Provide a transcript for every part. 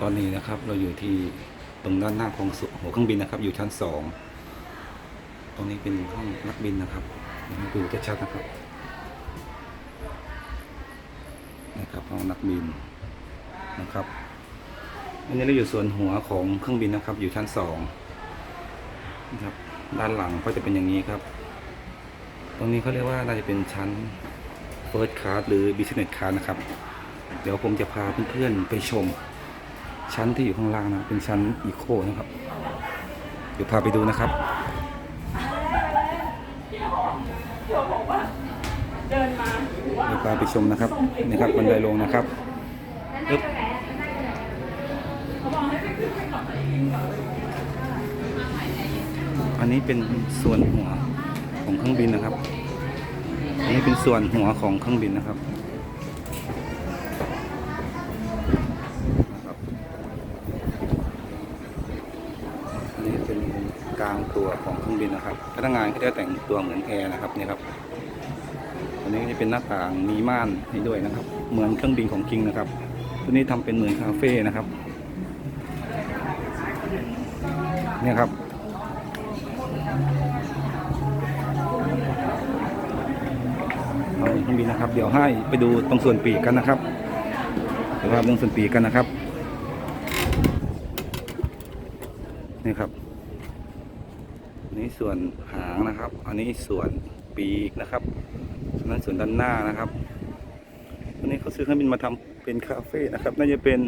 ตอนนี้นะครับ เราอยู่ที่ตรงด้านหน้าของหัวเครื่องบินนะครับ อยู่ชั้นสองตรงนี้เป็นห้องนักบินนะครับดูชัดๆนะครับนะครับห้องนักบินนะครับอันนี้เราอยู่ส่วนหัวของเครื่องบินนะครับ อยู่ชั้นสองนะครับด้านหลังก็จะเป็นอย่างนี้ครับ ตรงนี้เขาเรียกว่าน่าจะเป็นชั้น First Class หรือ Business Class นะครับ เดี๋ยวผมจะพาเพื่อนๆไปชม ชั้นที่อยู่ข้างล่างนะเป็นชั้นอีโคนะครับ เดี๋ยวพาไปดูนะครับเดี๋ยวพาไปชมนะครับนี่ครับบันไดลงนะครับปึ๊บอันนี้เป็นส่วนหัวของเครื่องบินนะครับ อันนี้เป็นส่วนหัวของเครื่องบินนะครับ อันนี้เป็นกลางตัวของเครื่อง บินนะครับ พนักงานก็จะแต่งตัวเหมือนแอร์นะครับเนี่ยครับอันนี้จะเป็นหน้าต่างมีม่านให้ด้วยนะครับ เหมือนเครื่องบินของคิงนะครับ ตัวนี้ทำเป็นเหมือนคาเฟ่นะครับ เนี่ยครับเอาเครื่องบินนะครับ เดี๋ยวให้ไปดูตรงส่วนปีกกันนะครับเดี๋ยวพาไปตรงส่วนปีกกันนะครับนี่ครับ อันนี้ส่วนหางนะครับ อันนี้ส่วนปีกนะครับนั้นส่วนด้านหน้านะครับอันนี้เขาซื้อเครื่องบินมาทำเป็นคาเฟ่นะครับ น่าจะเป็น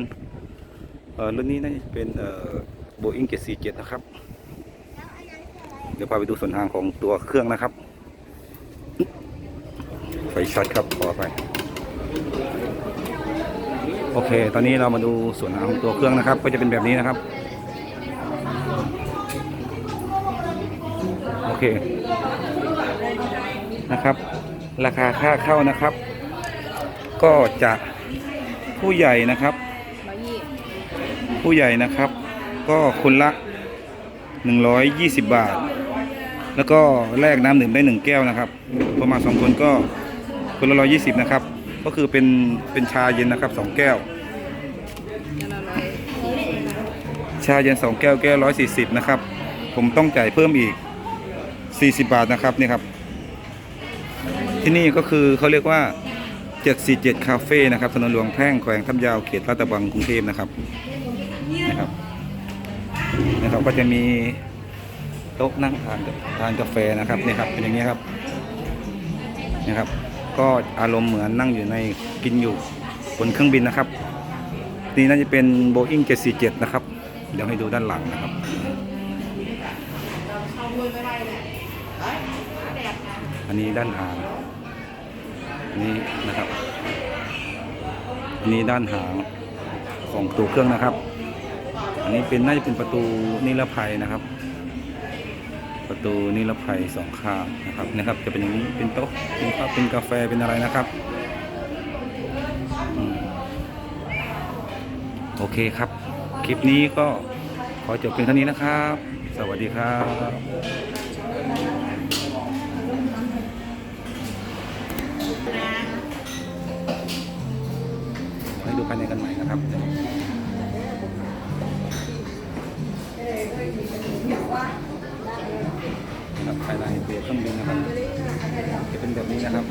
เออรุ่นนี้น่าจะเป็นเอ่อโบอิง747นะครับ เดี๋ยวพาไปดูส่วนทางของตัวเครื่องนะครับ ไฟช็อตครับขอไปโอเค ตอนนี้เรามาดูส่วนหางของตัวเครื่องนะครับ ก็จะเป็นแบบนี้นะครับ เคนะครับ ราคาค่าเข้านะครับ ก็จะผู้ใหญ่นะครับ ผู้ใหญ่นะครับ ก็คนละ 120 บาท แล้วก็แลกน้ำดื่มได้หนึ่งแก้วนะครับ ประมาณสองคนก็คนละร้อยี่สิบนะครับ ก็คือเป็นเป็นชาเย็นนะครับสองแก้วชาเย็นสองแก้วแก้วร้อยสี่สิบนะครับ ผมต้องจ่ายเพิ่มอีก สี่สิบาทนะครับนี่ครับ ที่นี่ก็คือเขาเรียกว่า 747 คาเฟ่นะครับถนนหลวงแพ่งแขวงทับยาวเขตลาดกระบังกรุงเทพนะครับนะครับนะครับก็จะมีโต๊ะนั่งทานทานกาแฟนะครับนี่ครับเป็นอย่างนี้ครับนะครับ ก็อารมณ์เหมือนนั่งอยู่ในกินอยู่บนเครื่องบินนะครับ นี่น่าจะเป็น Boeing 747 นะครับ เดี๋ยวให้ดูด้านหลังนะครับ อันนี้ด้านหางอันนี้นะครับอันนี้ด้านหางของตัวเครื่องนะครับ อันนี้เป็นน่าจะเป็นประตูนิรภัยนะครับ ประตูนิรภัยสองข้างนะครับนะครับ จะเป็นอย่างนี้เป็นโต๊ะเป็นข้าวเป็นกาแฟเป็นอะไรนะครับอโอเคครับ คลิปนี้ก็ขอจบเพียงเท่านี้นะครับ สวัสดีครับ ดูภายในกันใหม่นะครับครับภายในเบรเครื่องบินนะครับจะเป็นแบบนี้นะครับ